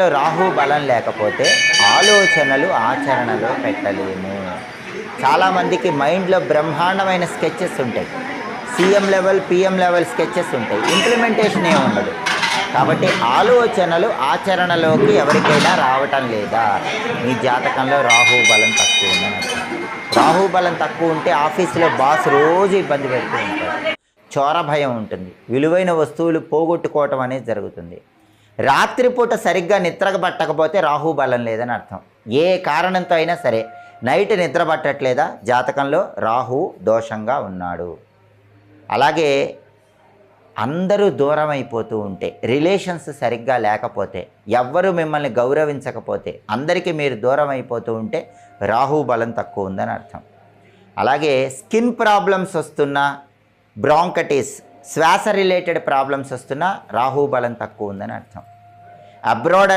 లో రాహు బలం లేకపోతే ఆలోచనలు ఆచరణలో పెట్టలేము. చాలామందికి మైండ్లో బ్రహ్మాండమైన స్కెచెస్ ఉంటాయి. CM level PM level sketches ఉంటాయి. ఇంప్లిమెంటేషన్ ఏ ఉండదు. కాబట్టి ఆలోచనలు ఆచరణలోకి ఎవరికైనా రావటం లేదా? మీ జాతకంలో రాహు బలం తక్కువ ఉందని రాహు బలం తక్కువ ఉంటే ఆఫీసులో బాస్ రోజు ఇబ్బంది పెడుతూ ఉంటారు చోర భయం ఉంటుంది. విలువైన వస్తువులు పోగొట్టుకోవటం అనేది జరుగుతుంది. రాత్రిపూట సరిగ్గా నిద్ర పట్టకపోతే రాహు బలం లేదని అర్థం. ఏ కారణంతో అయినా సరే నైట్ నిద్ర పట్టట్లేదా జాతకంలో రాహు దోషంగా ఉన్నాడు. అలాగే అందరూ దూరం అయిపోతూ ఉంటే రిలేషన్స్ సరిగ్గా లేకపోతే ఎవ్వరు మిమ్మల్ని గౌరవించకపోతే అందరికీ మీరు దూరం అయిపోతూ ఉంటే రాహు బలం తక్కువ ఉందని అర్థం. అలాగే స్కిన్ ప్రాబ్లమ్స్ వస్తున్నా బ్రాంకటిస్ శ్వాస రిలేటెడ్ ప్రాబ్లమ్స్ వస్తున్నా రాహు బలం తక్కువ ఉందని అర్థం. అబ్రాడ్